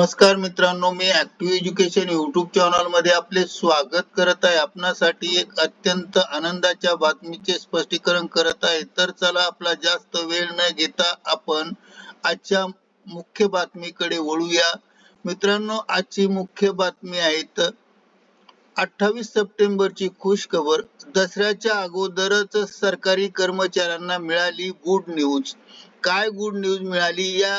नमस्कार मित्रांनो मी ऍक्टिव्ह एज्युकेशन युट्यूब चॅनलमध्ये आपले स्वागत करत आहे. आपणासाठी एक अत्यंत आनंदाच्या बातमीचे स्पष्टीकरण करत आहे. तर चला आपला जास्त वेळ न घेता आपण आजच्या मुख्य बातमीकडे वळूया. मित्रांनो आजची मुख्य बातमी आहे तर अठ्ठावीस सप्टेंबरची खुश खबर दसऱ्याच्या अगोदरच सरकारी कर्मचाऱ्यांना मिळाली गुड न्यूज काय गुड न्यूज मिळाली या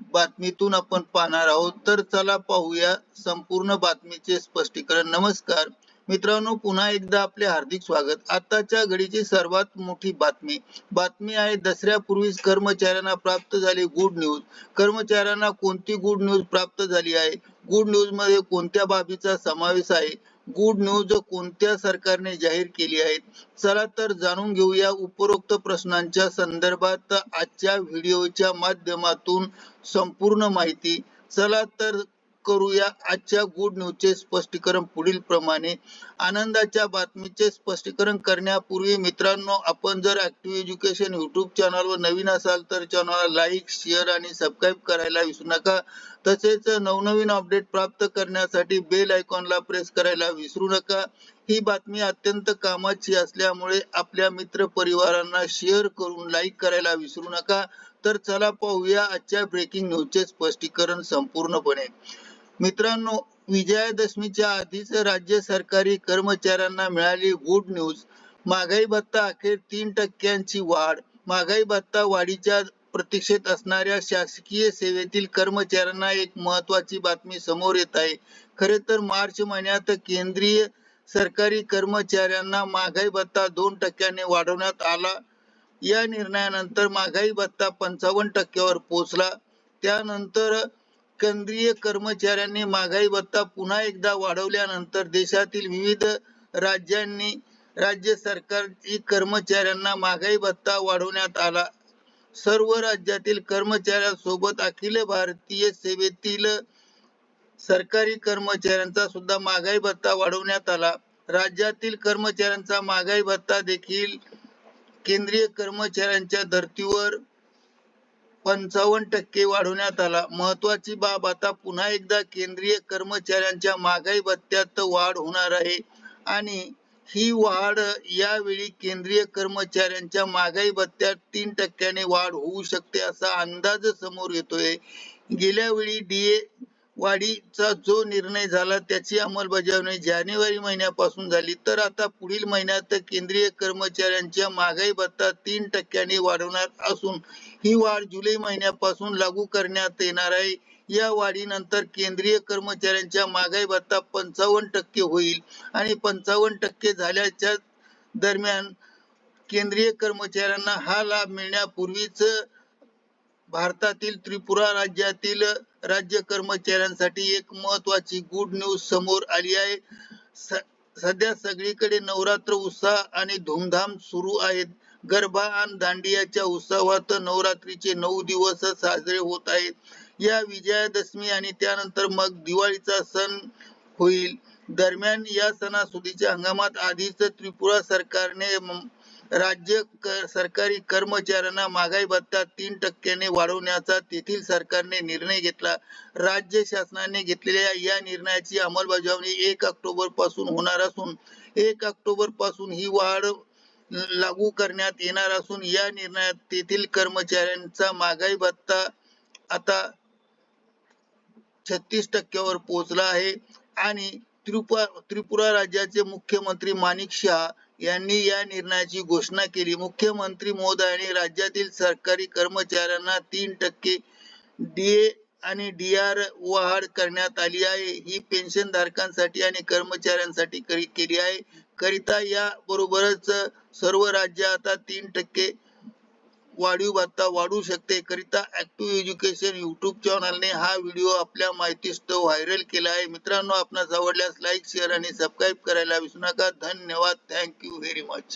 बातमीतून आपण पाहणार आहोत. तर चला पाहूया संपूर्ण बातमीचे स्पष्टीकरण. नमस्कार. मित्रांनो पुन्हा एकदा आपले हार्दिक स्वागत. आताच्या घडीची सर्वात मोठी बातमी. बातमी आहे दसऱ्यापूर्वीच कर्मचाऱ्यांना प्राप्त झाली गुड न्यूज कर्मचाऱ्यांना कोणती गुड न्यूज प्राप्त झाली आहे? गुड न्यूजमध्ये कोणत्या बाबीचा समावेश आहे? गुड न्यूज कोणत्या सरकारने जाहीर केली आहे चला तर जाणून घेऊया उपरोक्त प्रश्नांच्या संदर्भात आजच्या व्हिडिओच्या माध्यमातून संपूर्ण माहिती. चला तर करूया. आजच्या गुड न्यूजचे स्पष्टीकरण पुढील प्रमाणे. आनंदाच्या बातमीचे स्पष्टीकरण करण्यापूर्वी मित्रांनो आपण जर ऍक्टिव्ह एज्युकेशन युट्यूब चॅनलवर नवीन असाल तर चॅनलला लाईक शेअर आणि सबस्क्राईब करायला विसरू नका. तसेच नवनवीन अपडेट प्राप्त करण्यासाठी बेल आयकॉनला प्रेस करायला विसरू नका. ही बातमी अत्यंत कामाची असल्यामुळे आपल्या मित्र परिवारांना शेअर करून लाईक करायला विसरू नका. तर चला पाहूया आजच्या ब्रेकिंग न्यूजचे स्पष्टीकरण संपूर्णपणे. मित्रांनो विजयादशमीच्या आधीच राज्य सरकारी कर्मचाऱ्यांना मिळाली गुड न्यूज महागाई भत्ता अखेर तीन टक्क्यांची वाढ. महागाई भत्ता वाढीच्या प्रतीक्षेत असणाऱ्या शासकीय सेवेतील कर्मचाऱ्यांना एक महत्वाची बातमी समोर येत आहे. खरे तर मार्च महिन्यात केंद्रीय सरकारी कर्मचाऱ्यांना महागाई भत्ता दोन टक्क्याने वाढवण्यात आला. या निर्णयानंतर महागाई भत्ता पंचावन्न टक्क्यावर पोहोचला. त्यानंतर केंद्रीय कर्मचाऱ्यांनी महागाई भत्ता पुन्हा एकदा वाढवल्यानंतर देशातील विविध राज्यांनी राज्य सरकारची कर्मचाऱ्यांना महागाई भत्ता वाढवण्यात आला. सर्व राज्यातील कर्मचाऱ्यांसोबत अखिल भारतीय सेवेतील सरकारी कर्मचाऱ्यांचा सुद्धा महागाई भत्ता वाढवण्यात आला. राज्यातील कर्मचाऱ्यांचा महागाई भत्ता देखील केंद्रीय कर्मचाऱ्यांच्या धर्तीवर पंचावन्न टक्के वाढवण्यात आला. महत्वाची बाब आता पुन्हा एकदा केंद्रीय कर्मचाऱ्यांच्या महागाई भत्त्यात वाढ होणार आहे आणि ही वाढ यावेळी केंद्रीय कर्मचाऱ्यांच्या महागाई भत्त्यात तीन टक्क्याने वाढ होऊ शकते असा अंदाज समोर येतोय. गेल्या वेळी डीए वाढीचा जो निर्णय झाला त्याची अंमलबजावणी जानेवारी महिन्यापासून झाली. तर आता पुढील महिन्यात केंद्रीय कर्मचाऱ्यांच्या महागाई भत्ता तीन टक्क्यांनी वाढवणार असून ही वाढ जुलै महिन्यापासून लागू करण्यात येणार आहे. या वाढीनंतर केंद्रीय कर्मचाऱ्यांच्या महागाई भत्ता पंचावन्न टक्के होईल आणि पंचावन्न टक्के झाल्याच्या दरम्यान केंद्रीय कर्मचाऱ्यांना हा लाभ मिळण्यापूर्वीच भारतातील त्रिपुरा राज्यातील राज्य कर्मचाऱ्यांसाठी एक महत्वाची गुड न्यूज समोर आली आहे. सध्या सगळीकडे नवरात्र उत्साह आणि धूमधाम सुरू आहेत. गरबा आणि दांडियाच्या उत्सवात नवरात्रीचे नऊ दिवस साजरे होत आहेत. या विजयादशमी आणि त्यानंतर मग दिवाळीचा सण होईल. दरम्यान या सणासुदीच्या हंगामात आधीच त्रिपुरा सरकारने राज्य सरकारी कर्मचाऱ्यांना महागाई भत्ता तीन टक्क्याने वाढवण्याचा तेथील सरकारने निर्णय घेतला. राज्य शासनाने घेतलेल्या या निर्णयाची अंमलबजावणी एक ऑक्टोबरपासून होणार असून एक ऑक्टोबरपासून ही वाढ लागू करण्यात येणार असून या निर्णयात तेथील कर्मचाऱ्यांचा महागाई भत्ता आता छत्तीस टक्क्यावर पोहोचला आहे. आणि त्रिपुरा त्रिपुरा राज्याचे मुख्यमंत्री माणिक शहा यांनी या निर्णयाची घोषणा केली. मुख्यमंत्री महोदयांनी राज्यातील सरकारी कर्मचाऱ्यांना तीन टक्के डीए आणि डीआर वाढ करण्यात आली आहे. ही पेन्शन धारकांसाठी आणि कर्मचाऱ्यांसाठी केली आहे. करिता या बरोबरच सर्व राज्य आता तीन टक्के वाढीव भत्ता वाढू शकते. करिता ऍक्टिव्ह एज्युकेशन युट्यूब चॅनलने हा व्हिडिओ आपल्या माहितीस्तव व्हायरल केला आहे. मित्रांनो आपणास आवडल्यास लाईक शेअर आणि सबस्क्राईब करायला विसरू नका. धन्यवाद. Thank you very much